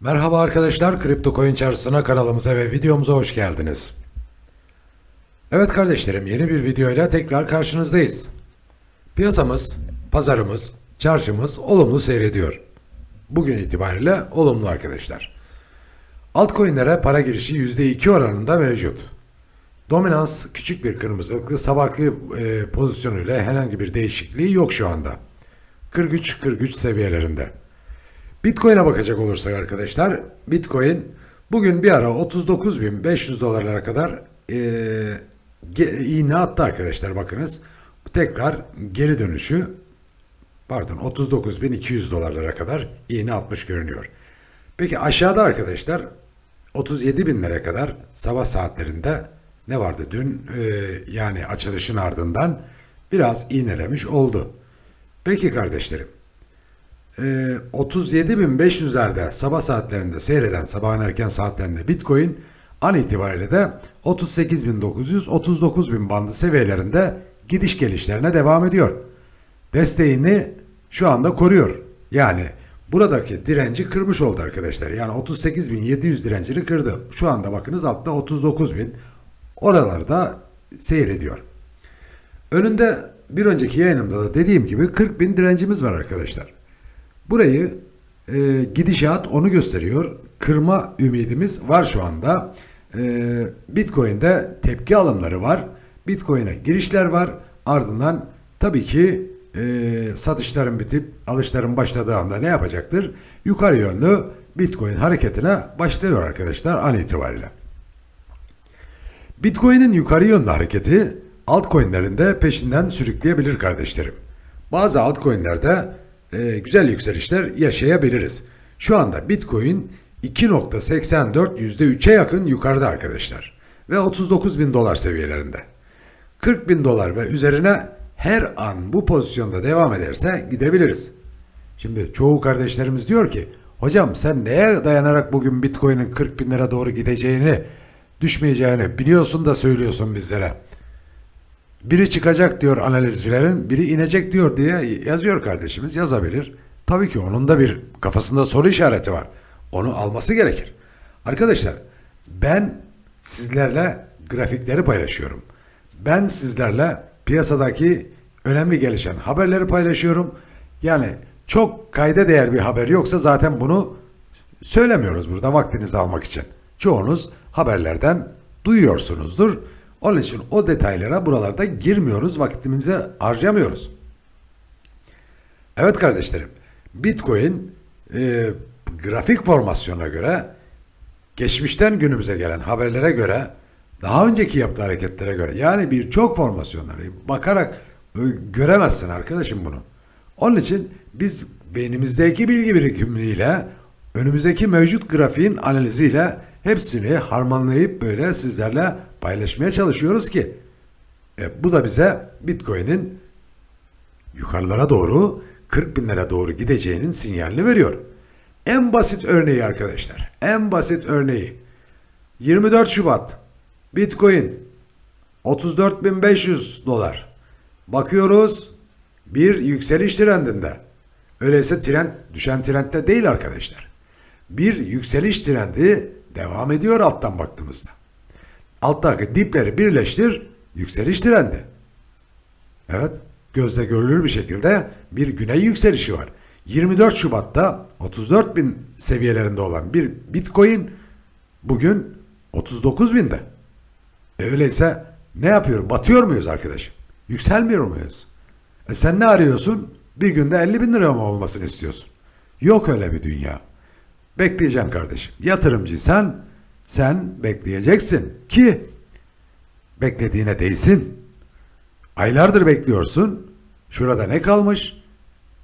Merhaba arkadaşlar, Kripto Coin Çarşısı'na kanalımıza ve videomuza hoş geldiniz. Evet kardeşlerim, yeni bir videoyla tekrar karşınızdayız. Piyasamız, pazarımız, çarşımız olumlu seyrediyor. Bugün itibariyle olumlu arkadaşlar. Altcoin'lere para girişi %2 oranında mevcut. Dominans küçük bir kırmızılıklı sabahki e, pozisyonuyla herhangi bir değişikliği yok şu anda. 43-43 seviyelerinde. Bitcoin'e bakacak olursak arkadaşlar, Bitcoin bugün bir ara 39.500 dolarlara kadar e, iğne attı arkadaşlar bakınız. Tekrar geri dönüşü pardon 39.200 dolarlara kadar iğne atmış görünüyor. Peki aşağıda arkadaşlar 37 binlere kadar sabah saatlerinde ne vardı dün e, yani açılışın ardından biraz iğnelemiş oldu. Peki kardeşlerim e, 37.500'lerde sabah saatlerinde seyreden sabahın erken saatlerinde Bitcoin an itibariyle de 38.900-39.000 bandı seviyelerinde gidiş gelişlerine devam ediyor. Desteğini şu anda koruyor. Yani buradaki direnci kırmış oldu arkadaşlar. Yani 38.700 direncini kırdı. Şu anda bakınız altta 39.000 oralarda seyrediyor. Önünde bir önceki yayınımda da dediğim gibi 40 bin direncimiz var arkadaşlar. Burayı e, gidişat onu gösteriyor. Kırma ümidimiz var şu anda. E, Bitcoin'de tepki alımları var. Bitcoin'e girişler var. Ardından tabii ki e, satışların bitip alışların başladığı anda ne yapacaktır? Yukarı yönlü Bitcoin hareketine başlıyor arkadaşlar an itibariyle. Bitcoin'in yukarı yönlü hareketi altcoin'lerin de peşinden sürükleyebilir kardeşlerim. Bazı altcoin'lerde e, güzel yükselişler yaşayabiliriz. Şu anda Bitcoin 2.84 %3'e yakın yukarıda arkadaşlar. Ve 39 bin dolar seviyelerinde. 40 bin dolar ve üzerine her an bu pozisyonda devam ederse gidebiliriz. Şimdi çoğu kardeşlerimiz diyor ki hocam sen neye dayanarak bugün Bitcoin'in 40 bin lira doğru gideceğini düşmeyeceğini biliyorsun da söylüyorsun bizlere. Biri çıkacak diyor analizcilerin, biri inecek diyor diye yazıyor kardeşimiz. Yazabilir. Tabii ki onun da bir kafasında soru işareti var. Onu alması gerekir. Arkadaşlar ben sizlerle grafikleri paylaşıyorum. Ben sizlerle piyasadaki önemli gelişen haberleri paylaşıyorum. Yani çok kayda değer bir haber yoksa zaten bunu söylemiyoruz burada vaktinizi almak için. Çoğunuz haberlerden duyuyorsunuzdur. Onun için o detaylara buralarda girmiyoruz, vaktimizi harcamıyoruz. Evet kardeşlerim, Bitcoin e, grafik formasyona göre geçmişten günümüze gelen haberlere göre daha önceki yaptığı hareketlere göre yani birçok formasyonları bakarak e, göremezsin arkadaşım bunu. Onun için biz beynimizdeki bilgi birikimiyle önümüzdeki mevcut grafiğin analiziyle hepsini harmanlayıp böyle sizlerle paylaşmaya çalışıyoruz ki e, bu da bize Bitcoin'in yukarılara doğru 40 binlere doğru gideceğinin sinyalini veriyor. En basit örneği arkadaşlar. En basit örneği. 24 Şubat Bitcoin 34.500 dolar. Bakıyoruz bir yükseliş trendinde. Öyleyse trend düşen trendde değil arkadaşlar. Bir yükseliş trendi devam ediyor alttan baktığımızda. Alttaki dipleri birleştir yükseliş trendi. Evet gözle görülür bir şekilde bir güney yükselişi var. 24 Şubat'ta 34 bin seviyelerinde olan bir Bitcoin bugün 39 binde. E öyleyse ne yapıyor? Batıyor muyuz arkadaşım? Yükselmiyor muyuz? E sen ne arıyorsun? Bir günde 50 bin lira mı olmasını istiyorsun? Yok öyle bir dünya. Bekleyeceksin kardeşim. Yatırımcıysan sen bekleyeceksin ki beklediğine değsin. Aylardır bekliyorsun. Şurada ne kalmış?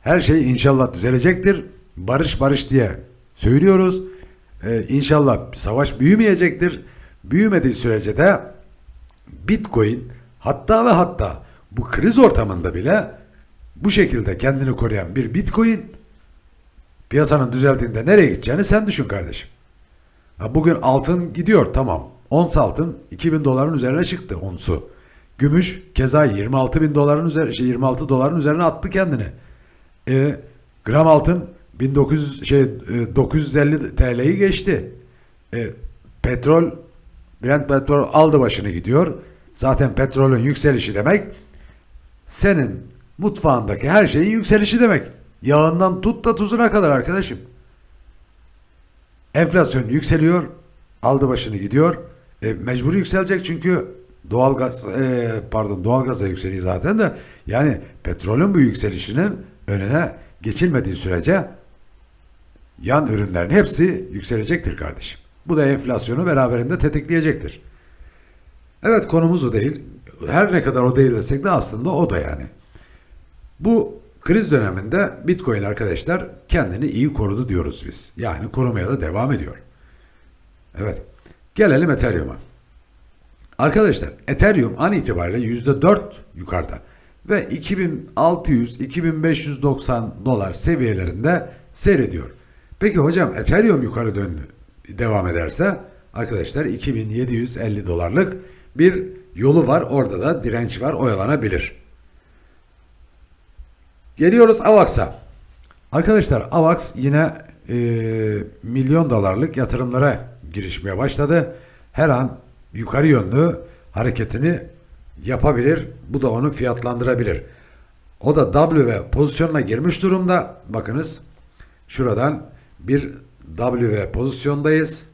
Her şey inşallah düzelecektir. Barış barış diye söylüyoruz. Ee, inşallah savaş büyümeyecektir. Büyümediği sürece de Bitcoin hatta ve hatta bu kriz ortamında bile bu şekilde kendini koruyan bir Bitcoin piyasanın düzeldiğinde nereye gideceğini sen düşün kardeşim. Ha bugün altın gidiyor tamam. Ons altın 2000 doların üzerine çıktı onsu. Gümüş keza 26 bin doların üzeri, şey 26 doların üzerine attı kendini. E, gram altın 1900 şey e, 950 TL'yi geçti. E, petrol Brent petrol aldı başını gidiyor. Zaten petrolün yükselişi demek senin mutfağındaki her şeyin yükselişi demek. Yağından tut da tuzuna kadar arkadaşım. Enflasyon yükseliyor, aldı başını gidiyor. E, mecbur yükselecek çünkü doğalgaz e, pardon doğalgaz da yükseliyor zaten de yani petrolün bu yükselişinin önüne geçilmediği sürece yan ürünlerin hepsi yükselecektir kardeşim. Bu da enflasyonu beraberinde tetikleyecektir. Evet konumuz o değil. Her ne kadar o değil desek de aslında o da yani. Bu kriz döneminde Bitcoin arkadaşlar kendini iyi korudu diyoruz biz. Yani korumaya da devam ediyor. Evet. Gelelim Ethereum'a. Arkadaşlar Ethereum an itibariyle %4 yukarıda ve 2600-2590 dolar seviyelerinde seyrediyor. Peki hocam Ethereum yukarı döndü devam ederse arkadaşlar 2750 dolarlık bir yolu var. Orada da direnç var. Oyalanabilir. Geliyoruz AVAX'a. Arkadaşlar AVAX yine e, milyon dolarlık yatırımlara girişmeye başladı. Her an yukarı yönlü hareketini yapabilir. Bu da onu fiyatlandırabilir. O da W pozisyonuna girmiş durumda. Bakınız şuradan bir W pozisyondayız.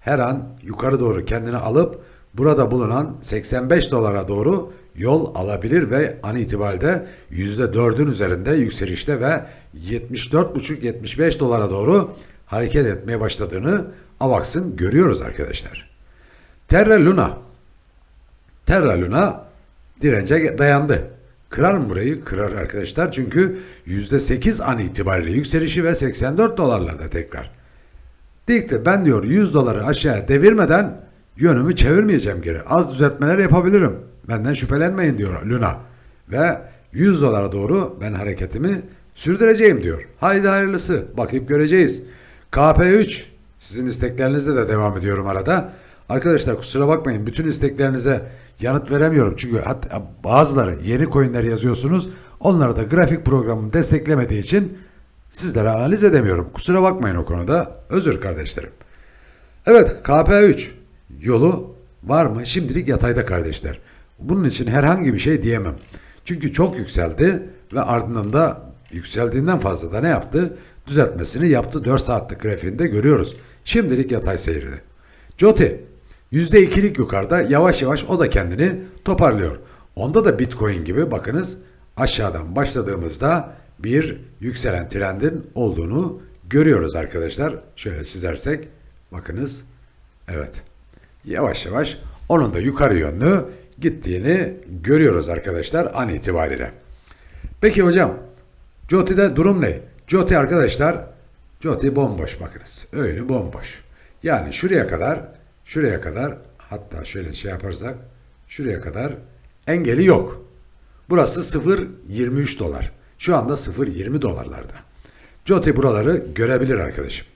Her an yukarı doğru kendini alıp burada bulunan 85 dolara doğru yol alabilir ve an itibariyle %4'ün üzerinde yükselişte ve 74,5-75 dolara doğru hareket etmeye başladığını AVAX'ın görüyoruz arkadaşlar. Terra Luna Terra Luna dirence dayandı. Kırar mı burayı? Kırar arkadaşlar. Çünkü %8 an itibariyle yükselişi ve 84 dolarlarda tekrar. Dikti ben diyor 100 doları aşağıya devirmeden yönümü çevirmeyeceğim geri. Az düzeltmeler yapabilirim. Benden şüphelenmeyin diyor Luna. Ve 100 dolara doğru ben hareketimi sürdüreceğim diyor. Haydi hayırlısı. Bakıp göreceğiz. KP3 sizin isteklerinizle de devam ediyorum arada. Arkadaşlar kusura bakmayın bütün isteklerinize yanıt veremiyorum. Çünkü hatta bazıları yeni coinler yazıyorsunuz. Onları da grafik programım desteklemediği için sizlere analiz edemiyorum. Kusura bakmayın o konuda. Özür kardeşlerim. Evet KP3 yolu var mı? Şimdilik yatayda kardeşler. Bunun için herhangi bir şey diyemem. Çünkü çok yükseldi ve ardından da yükseldiğinden fazla da ne yaptı? Düzeltmesini yaptı. 4 saatlik grafiğinde görüyoruz. Şimdilik yatay seyrini. Joti %2'lik yukarıda yavaş yavaş o da kendini toparlıyor. Onda da Bitcoin gibi bakınız aşağıdan başladığımızda bir yükselen trendin olduğunu görüyoruz arkadaşlar. Şöyle çizersek bakınız evet yavaş yavaş onun da yukarı yönlü gittiğini görüyoruz arkadaşlar an itibariyle. Peki hocam Joti'de durum ne? Joti arkadaşlar Joti bomboş bakınız. Öyle bomboş. Yani şuraya kadar şuraya kadar hatta şöyle şey yaparsak şuraya kadar engeli yok. Burası 0.23 dolar. Şu anda 0.20 dolarlarda. Joti buraları görebilir arkadaşım.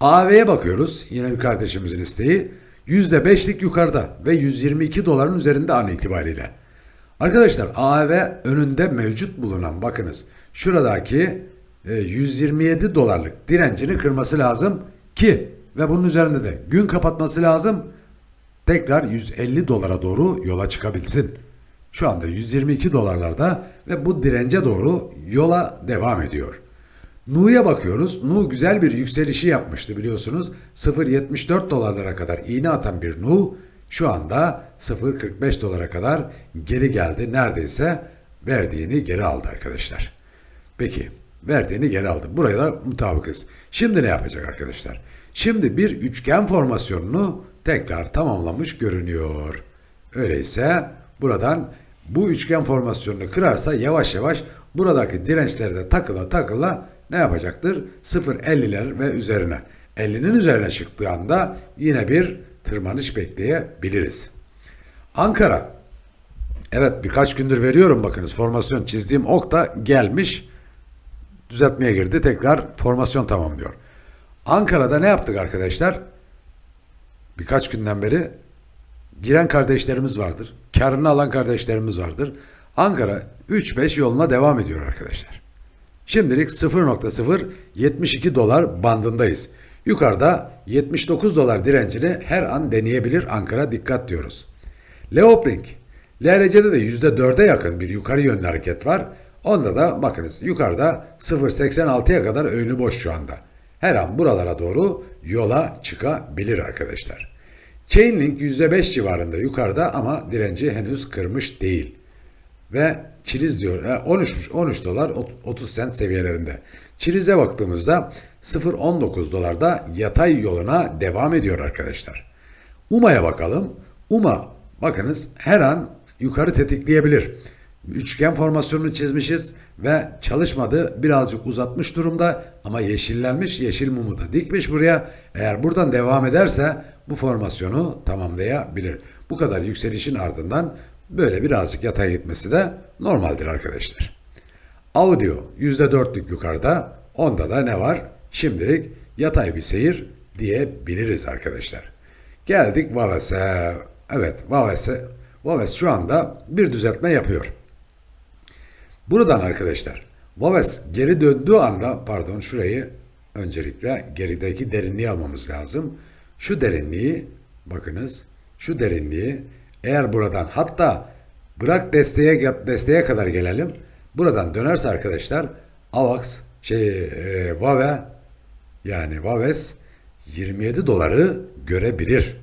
AV'ye bakıyoruz. Yine bir kardeşimizin isteği. %5'lik yukarıda ve 122 doların üzerinde an itibariyle. Arkadaşlar AV önünde mevcut bulunan bakınız şuradaki e, 127 dolarlık direncini kırması lazım ki ve bunun üzerinde de gün kapatması lazım tekrar 150 dolara doğru yola çıkabilsin. Şu anda 122 dolarlarda ve bu dirence doğru yola devam ediyor. Nu'ya bakıyoruz. Nu güzel bir yükselişi yapmıştı biliyorsunuz. 0.74 dolarlara kadar iğne atan bir Nu şu anda 0.45 dolara kadar geri geldi. Neredeyse verdiğini geri aldı arkadaşlar. Peki verdiğini geri aldı. Buraya da mutabıkız. Şimdi ne yapacak arkadaşlar? Şimdi bir üçgen formasyonunu tekrar tamamlamış görünüyor. Öyleyse buradan bu üçgen formasyonunu kırarsa yavaş yavaş buradaki dirençleri de takıla takıla ne yapacaktır? 0.50'ler ve üzerine. 50'nin üzerine çıktığı anda yine bir tırmanış bekleyebiliriz. Ankara. Evet birkaç gündür veriyorum bakınız formasyon çizdiğim ok da gelmiş. Düzeltmeye girdi. Tekrar formasyon tamamlıyor. Ankara'da ne yaptık arkadaşlar? Birkaç günden beri giren kardeşlerimiz vardır. Karını alan kardeşlerimiz vardır. Ankara 3-5 yoluna devam ediyor arkadaşlar. Şimdilik 0.072 dolar bandındayız. Yukarıda 79 dolar direncini her an deneyebilir Ankara dikkat diyoruz. Leoprink, LRC'de de %4'e yakın bir yukarı yönlü hareket var. Onda da bakınız yukarıda 0.86'ya kadar önü boş şu anda. Her an buralara doğru yola çıkabilir arkadaşlar. Chainlink %5 civarında yukarıda ama direnci henüz kırmış değil ve çiriz diyor e, 13 13 dolar 30 sent seviyelerinde. Çirize baktığımızda 0.19 dolarda yatay yoluna devam ediyor arkadaşlar. UMA'ya bakalım. UMA bakınız her an yukarı tetikleyebilir. Üçgen formasyonunu çizmişiz ve çalışmadı. Birazcık uzatmış durumda ama yeşillenmiş. Yeşil mumu da dikmiş buraya. Eğer buradan devam ederse bu formasyonu tamamlayabilir. Bu kadar yükselişin ardından böyle birazcık yatay gitmesi de normaldir arkadaşlar. Audio %4'lük yukarıda. Onda da ne var? Şimdilik yatay bir seyir diyebiliriz arkadaşlar. Geldik Vaves'e. Evet Vaves'e. Vaves şu anda bir düzeltme yapıyor. Buradan arkadaşlar Vaves geri döndüğü anda pardon şurayı öncelikle gerideki derinliği almamız lazım. Şu derinliği bakınız şu derinliği eğer buradan hatta bırak desteğe desteğe kadar gelelim. Buradan dönerse arkadaşlar AVAX şey e, Vave yani Vaves 27 doları görebilir.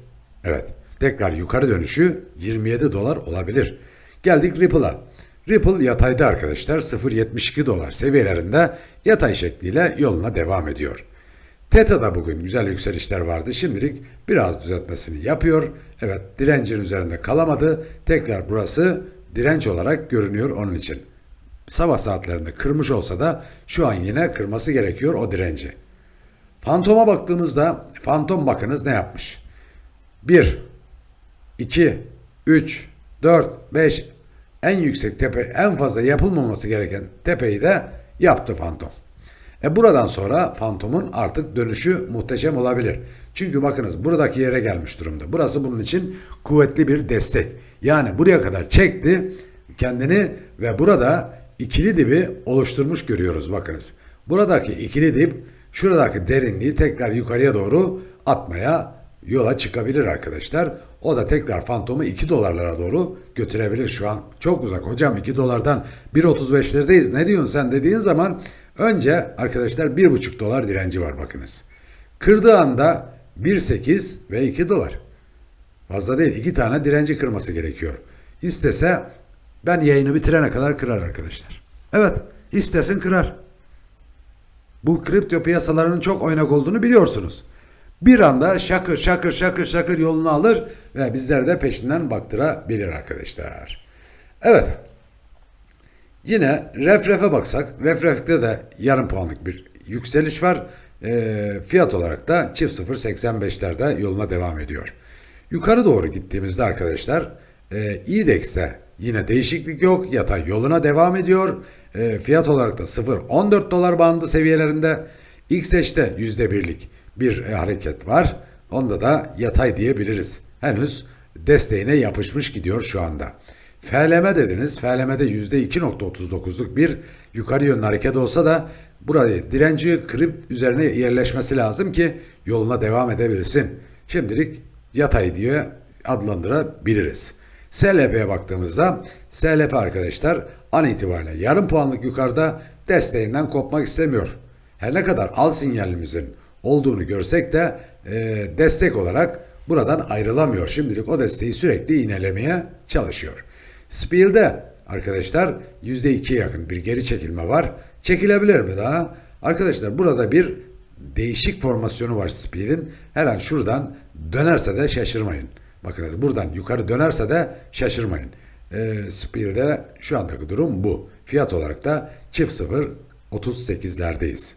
Evet. Tekrar yukarı dönüşü 27 dolar olabilir. Geldik Ripple'a. Ripple yatayda arkadaşlar 0.72 dolar seviyelerinde yatay şekliyle yoluna devam ediyor. TETA'da bugün güzel yükselişler vardı. Şimdilik biraz düzeltmesini yapıyor. Evet direncin üzerinde kalamadı. Tekrar burası direnç olarak görünüyor onun için. Sabah saatlerinde kırmış olsa da şu an yine kırması gerekiyor o direnci. Fantoma baktığımızda fantom bakınız ne yapmış? 1, 2, 3, 4, 5 en yüksek tepe en fazla yapılmaması gereken tepeyi de yaptı fantom. E buradan sonra fantomun artık dönüşü muhteşem olabilir. Çünkü bakınız buradaki yere gelmiş durumda. Burası bunun için kuvvetli bir destek. Yani buraya kadar çekti kendini ve burada ikili dibi oluşturmuş görüyoruz bakınız. Buradaki ikili dip şuradaki derinliği tekrar yukarıya doğru atmaya yola çıkabilir arkadaşlar. O da tekrar fantomu 2 dolarlara doğru götürebilir şu an. Çok uzak hocam 2 dolardan 1.35'lerdeyiz. Ne diyorsun sen dediğin zaman önce arkadaşlar 1.5 dolar direnci var bakınız. Kırdığı anda 1.8 ve 2 dolar. Fazla değil. 2 tane direnci kırması gerekiyor. İstese ben yayını bitirene kadar kırar arkadaşlar. Evet istesin kırar. Bu kripto piyasalarının çok oynak olduğunu biliyorsunuz bir anda şakır şakır şakır şakır yolunu alır ve bizler de peşinden baktırabilir arkadaşlar. Evet. Yine refrefe baksak, refrefte de yarım puanlık bir yükseliş var. E, fiyat olarak da çift 0.85'lerde yoluna devam ediyor. Yukarı doğru gittiğimizde arkadaşlar e, IDEX'te yine değişiklik yok. Yatay yoluna devam ediyor. E, fiyat olarak da 0.14 dolar bandı seviyelerinde. XH'de %1'lik bir hareket var. Onda da yatay diyebiliriz. Henüz desteğine yapışmış gidiyor şu anda. FLM dediniz. FLM'de %2.39'luk bir yukarı yönlü hareket olsa da burayı direnci kırıp üzerine yerleşmesi lazım ki yoluna devam edebilsin. Şimdilik yatay diye adlandırabiliriz. SLP'ye baktığımızda SLP arkadaşlar an itibariyle yarım puanlık yukarıda desteğinden kopmak istemiyor. Her ne kadar al sinyalimizin olduğunu görsek de e, destek olarak buradan ayrılamıyor. Şimdilik o desteği sürekli inelemeye çalışıyor. Spiel'de arkadaşlar %2'ye yakın bir geri çekilme var. Çekilebilir mi daha? Arkadaşlar burada bir değişik formasyonu var Spiel'in. Her an şuradan dönerse de şaşırmayın. Bakınız buradan yukarı dönerse de şaşırmayın. E, Spiel'de şu andaki durum bu. Fiyat olarak da çift sıfır 38'lerdeyiz.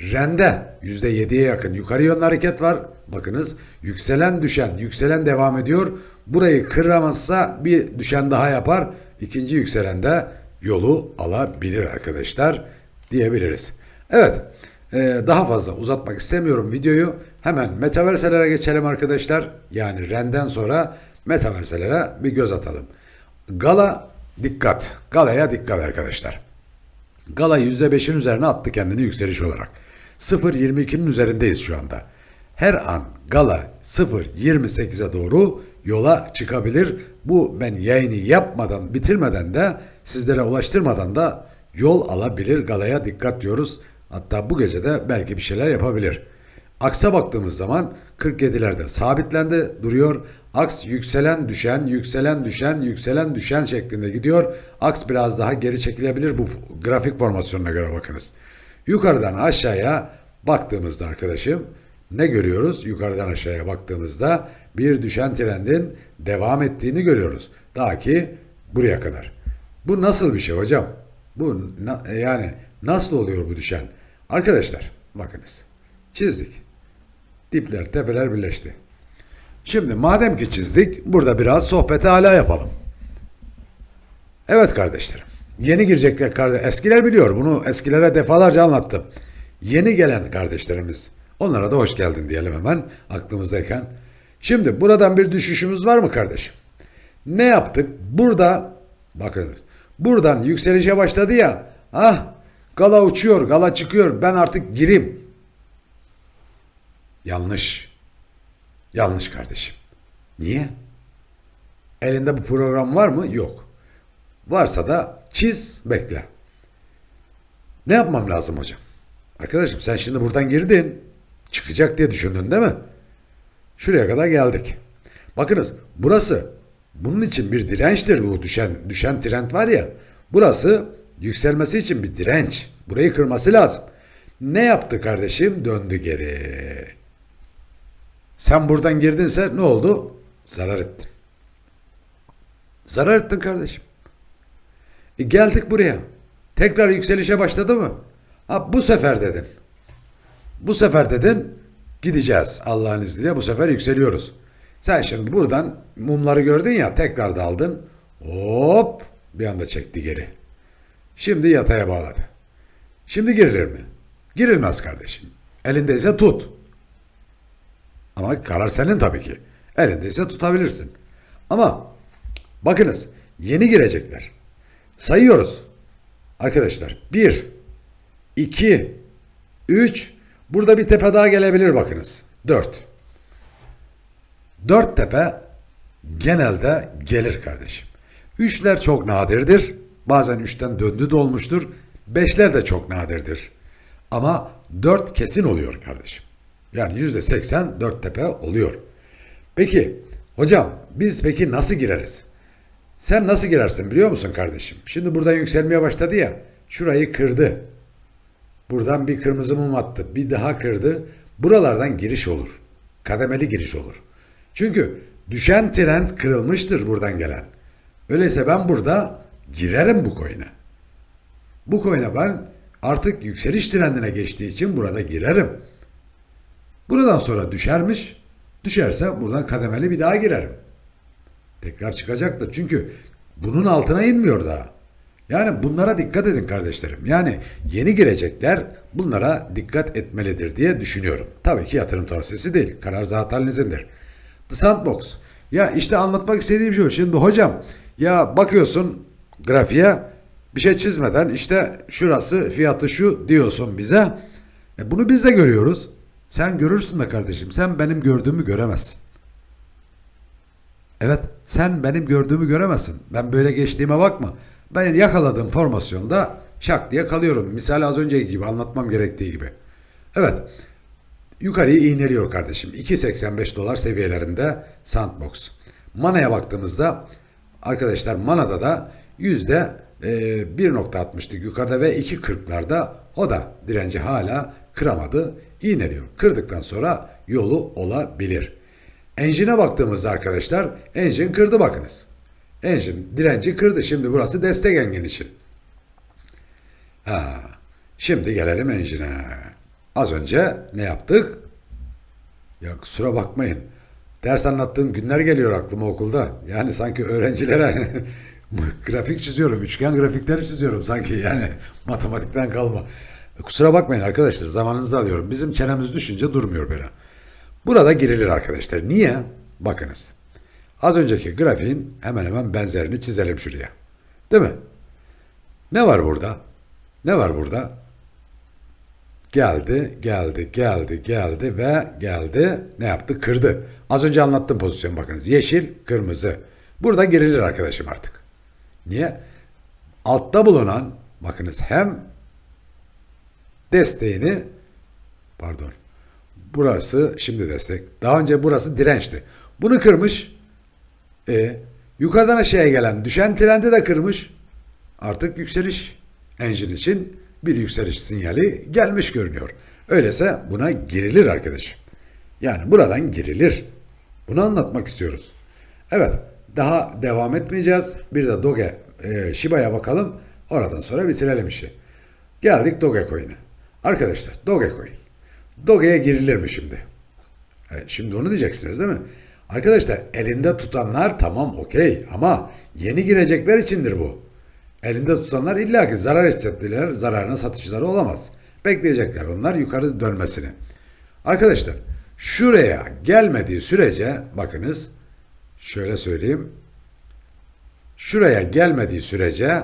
Rende %7'ye yakın yukarı yönlü hareket var. Bakınız yükselen düşen, yükselen devam ediyor. Burayı kıramazsa bir düşen daha yapar. İkinci yükselen de yolu alabilir arkadaşlar diyebiliriz. Evet Ee, daha fazla uzatmak istemiyorum videoyu. Hemen metaverselere geçelim arkadaşlar. Yani renden sonra metaverselere bir göz atalım. Gala dikkat. Galaya dikkat arkadaşlar. Gala %5'in üzerine attı kendini yükseliş olarak. 0.22'nin üzerindeyiz şu anda. Her an Gala 0.28'e doğru yola çıkabilir. Bu ben yayını yapmadan, bitirmeden de sizlere ulaştırmadan da yol alabilir. Galaya dikkat diyoruz. Hatta bu gece de belki bir şeyler yapabilir. Aksa baktığımız zaman 47'lerde sabitlendi, duruyor. Aks yükselen düşen, yükselen düşen, yükselen düşen şeklinde gidiyor. Aks biraz daha geri çekilebilir bu grafik formasyonuna göre bakınız. Yukarıdan aşağıya baktığımızda arkadaşım ne görüyoruz? Yukarıdan aşağıya baktığımızda bir düşen trendin devam ettiğini görüyoruz. Daha ki buraya kadar. Bu nasıl bir şey hocam? Bu na- yani nasıl oluyor bu düşen? Arkadaşlar bakınız. Çizdik. Dipler, tepeler birleşti. Şimdi madem ki çizdik, burada biraz sohbeti hala yapalım. Evet kardeşlerim. Yeni girecekler kardeş. Eskiler biliyor. Bunu eskilere defalarca anlattım. Yeni gelen kardeşlerimiz. Onlara da hoş geldin diyelim hemen aklımızdayken. Şimdi buradan bir düşüşümüz var mı kardeşim? Ne yaptık? Burada bakınız. Buradan yükselişe başladı ya. Ah gala uçuyor, gala çıkıyor. Ben artık gireyim. Yanlış. Yanlış kardeşim. Niye? Elinde bu program var mı? Yok. Varsa da çiz, bekle. Ne yapmam lazım hocam? Arkadaşım sen şimdi buradan girdin. Çıkacak diye düşündün değil mi? Şuraya kadar geldik. Bakınız burası bunun için bir dirençtir bu düşen düşen trend var ya. Burası yükselmesi için bir direnç. Burayı kırması lazım. Ne yaptı kardeşim? Döndü geri. Sen buradan girdinse ne oldu? Zarar ettin. Zarar ettin kardeşim. E geldik buraya. Tekrar yükselişe başladı mı? Ha, bu sefer dedin. Bu sefer dedin gideceğiz Allah'ın izniyle bu sefer yükseliyoruz. Sen şimdi buradan mumları gördün ya tekrar daldın. Hop bir anda çekti geri. Şimdi yataya bağladı. Şimdi girilir mi? Girilmez kardeşim. Elindeyse tut. Ama karar senin tabii ki. Elindeyse tutabilirsin. Ama bakınız yeni girecekler. Sayıyoruz. Arkadaşlar 1, 2, 3, burada bir tepe daha gelebilir bakınız. 4. 4 tepe genelde gelir kardeşim. Üçler çok nadirdir. Bazen üçten döndü de olmuştur. Beşler de çok nadirdir. Ama dört kesin oluyor kardeşim. Yani yüzde seksen dört tepe oluyor. Peki hocam biz peki nasıl gireriz? Sen nasıl girersin biliyor musun kardeşim? Şimdi buradan yükselmeye başladı ya. Şurayı kırdı. Buradan bir kırmızı mum attı. Bir daha kırdı. Buralardan giriş olur. Kademeli giriş olur. Çünkü düşen trend kırılmıştır buradan gelen. Öyleyse ben burada girerim bu coin'e. Bu coin'e ben artık yükseliş trendine geçtiği için burada girerim. Buradan sonra düşermiş. Düşerse buradan kademeli bir daha girerim. Tekrar çıkacaktır. Çünkü bunun altına inmiyor daha. Yani bunlara dikkat edin kardeşlerim. Yani yeni girecekler bunlara dikkat etmelidir diye düşünüyorum. Tabii ki yatırım tavsiyesi değil. Karar zaten halinizdir. The Sandbox. Ya işte anlatmak istediğim şu. Şimdi hocam ya bakıyorsun grafiğe bir şey çizmeden işte şurası fiyatı şu diyorsun bize. E bunu biz de görüyoruz. Sen görürsün de kardeşim. Sen benim gördüğümü göremezsin. Evet, sen benim gördüğümü göremezsin. Ben böyle geçtiğime bakma. Ben yakaladığım formasyonda şak diye kalıyorum. Misal az önceki gibi anlatmam gerektiği gibi. Evet, yukarıyı iğneliyor kardeşim. 2.85 dolar seviyelerinde Sandbox. Mana'ya baktığımızda arkadaşlar Mana'da da yüzde e, 1.60'lık yukarıda ve 2.40'larda o da direnci hala kıramadı. İğneliyor. Kırdıktan sonra yolu olabilir. Engine'e baktığımızda arkadaşlar engine kırdı bakınız. Engine direnci kırdı. Şimdi burası destek engin için. Ha, şimdi gelelim engine'e. Az önce ne yaptık? Ya kusura bakmayın. Ders anlattığım günler geliyor aklıma okulda. Yani sanki öğrencilere grafik çiziyorum. Üçgen grafikleri çiziyorum sanki yani matematikten kalma. Kusura bakmayın arkadaşlar zamanınızı alıyorum. Bizim çenemiz düşünce durmuyor böyle. Burada girilir arkadaşlar. Niye? Bakınız. Az önceki grafiğin hemen hemen benzerini çizelim şuraya. Değil mi? Ne var burada? Ne var burada? Geldi, geldi, geldi, geldi ve geldi. Ne yaptı? Kırdı. Az önce anlattığım pozisyon bakınız. Yeşil, kırmızı. Burada girilir arkadaşım artık. Niye? Altta bulunan bakınız hem desteğini pardon burası şimdi destek. Daha önce burası dirençti. Bunu kırmış. E, yukarıdan aşağıya gelen düşen trendi de kırmış. Artık yükseliş engine için bir yükseliş sinyali gelmiş görünüyor. Öyleyse buna girilir arkadaşım. Yani buradan girilir. Bunu anlatmak istiyoruz. Evet, daha devam etmeyeceğiz. Bir de Doge, e, Shiba'ya bakalım. Oradan sonra bitirelim işi. Geldik Dogecoin'e. Arkadaşlar, Dogecoin. Doge'ye girilir mi şimdi? Evet, şimdi onu diyeceksiniz değil mi? Arkadaşlar elinde tutanlar tamam okey ama yeni girecekler içindir bu. Elinde tutanlar illaki zarar edecekler, zararına satışları olamaz. Bekleyecekler onlar yukarı dönmesini. Arkadaşlar şuraya gelmediği sürece bakınız şöyle söyleyeyim. Şuraya gelmediği sürece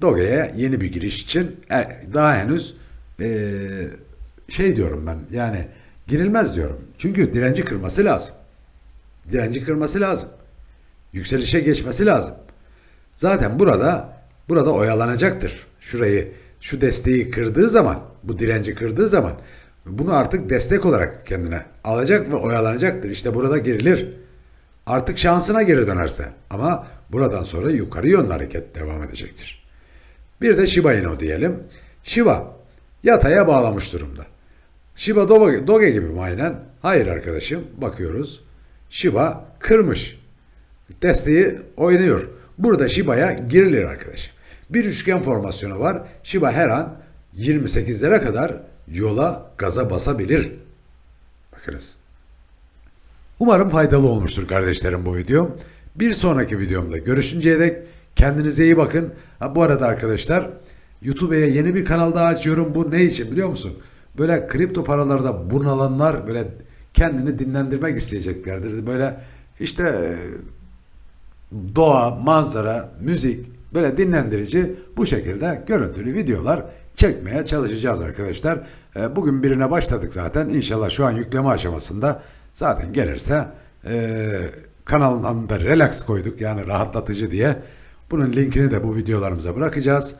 Doge'ye yeni bir giriş için e, daha henüz e, şey diyorum ben yani girilmez diyorum. Çünkü direnci kırması lazım. Direnci kırması lazım. Yükselişe geçmesi lazım. Zaten burada burada oyalanacaktır. Şurayı şu desteği kırdığı zaman, bu direnci kırdığı zaman bunu artık destek olarak kendine alacak ve oyalanacaktır. İşte burada gerilir. Artık şansına geri dönerse ama buradan sonra yukarı yönlü hareket devam edecektir. Bir de Shiba Inu diyelim. Shiba yataya bağlamış durumda. Shiba Doge, gibi mi aynen? Hayır arkadaşım bakıyoruz. Shiba kırmış. Desteği oynuyor. Burada Shiba'ya girilir arkadaşım. Bir üçgen formasyonu var. Shiba her an 28'lere kadar yola gaza basabilir. Bakınız. Umarım faydalı olmuştur kardeşlerim bu video. Bir sonraki videomda görüşünceye dek kendinize iyi bakın. Ha, bu arada arkadaşlar YouTube'ya yeni bir kanal daha açıyorum. Bu ne için biliyor musun? Böyle kripto paralarda bunalanlar böyle kendini dinlendirmek isteyeceklerdir. Böyle işte e, doğa, manzara, müzik böyle dinlendirici bu şekilde görüntülü videolar çekmeye çalışacağız arkadaşlar. E, Bugün birine başladık zaten. İnşallah şu an yükleme aşamasında zaten gelirse e, kanalın adında relax koyduk yani rahatlatıcı diye. Bunun linkini de bu videolarımıza bırakacağız.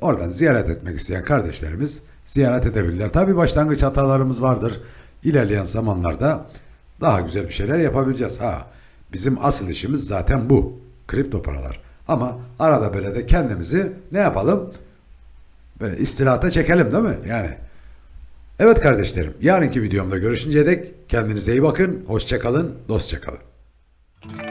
Oradan ziyaret etmek isteyen kardeşlerimiz ziyaret edebilirler. Tabi başlangıç hatalarımız vardır. İlerleyen zamanlarda daha güzel bir şeyler yapabileceğiz. Ha, bizim asıl işimiz zaten bu. Kripto paralar. Ama arada böyle de kendimizi ne yapalım? Böyle istirahata çekelim değil mi? Yani. Evet kardeşlerim, yarınki videomda görüşünceye dek kendinize iyi bakın, hoşça kalın, dostça kalın.